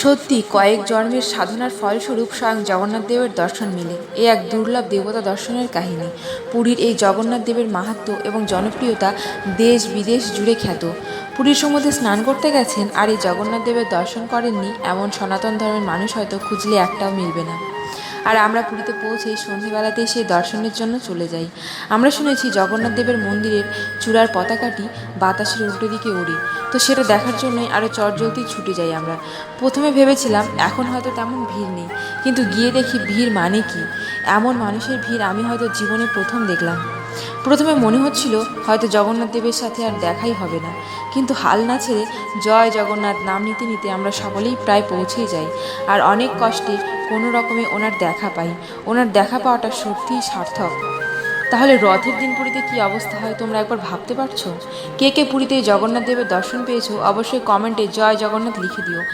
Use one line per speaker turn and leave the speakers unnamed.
সত্যি, কয়েক জন্মের সাধনার ফলস্বরূপ স্বয়ং জগন্নাথ দেবের দর্শন মিলে। এ এক দুর্লভ দেবতা দর্শনের কাহিনী। পুরীর এই জগন্নাথ দেবের মাহাত্ম এবং জনপ্রিয়তা দেশ বিদেশ জুড়ে খ্যাত। পুরীর সমুদ্রে স্নান করতে গেছেন আর এই জগন্নাথ দেবের দর্শন করেননি এমন সনাতন ধর্মের মানুষ হয়তো খুঁজলে একটাও মিলবে না। আর আমরা পুরীতে পৌঁছে সন্ধেবেলাতে সেই দর্শনের জন্য চলে যাই। আমরা শুনেছি জগন্নাথ দেবের মন্দিরের চূড়ার পতাকাটি বাতাসের উল্টো দিকে উড়ে তো সেটা দেখার জন্যই আরও চটজলদি ছুটে যাই আমরা। প্রথমে ভেবেছিলাম, এখন হয়তো তেমন ভিড় নেই। কিন্তু গিয়ে দেখি ভিড় মানে কি? এমন মানুষের ভিড় আমি হয়তো জীবনে প্রথম দেখলাম। প্রথমে মনে হচ্ছিল হয়তো জগন্নাথ দেবের সাথে আর দেখাই হবে না। কিন্তু হাল না ছেড়ে জয় জগন্নাথ নাম নিতে নিতে আমরা সকলেই প্রায় পৌঁছেই যাই। আর অনেক কষ্টে কোনো রকমে ওনার দেখা পাই। ওনার দেখা পাওয়াটা সত্যিই সার্থক। তাহলে রথের দিন পুরীতে কী অবস্থা হয় তোমরা একবার ভাবতে পারছ? কে কে পুরীতে জগন্নাথ দেবের দর্শন পেয়েছ অবশ্যই কমেন্টে জয় জগন্নাথ লিখে দিও।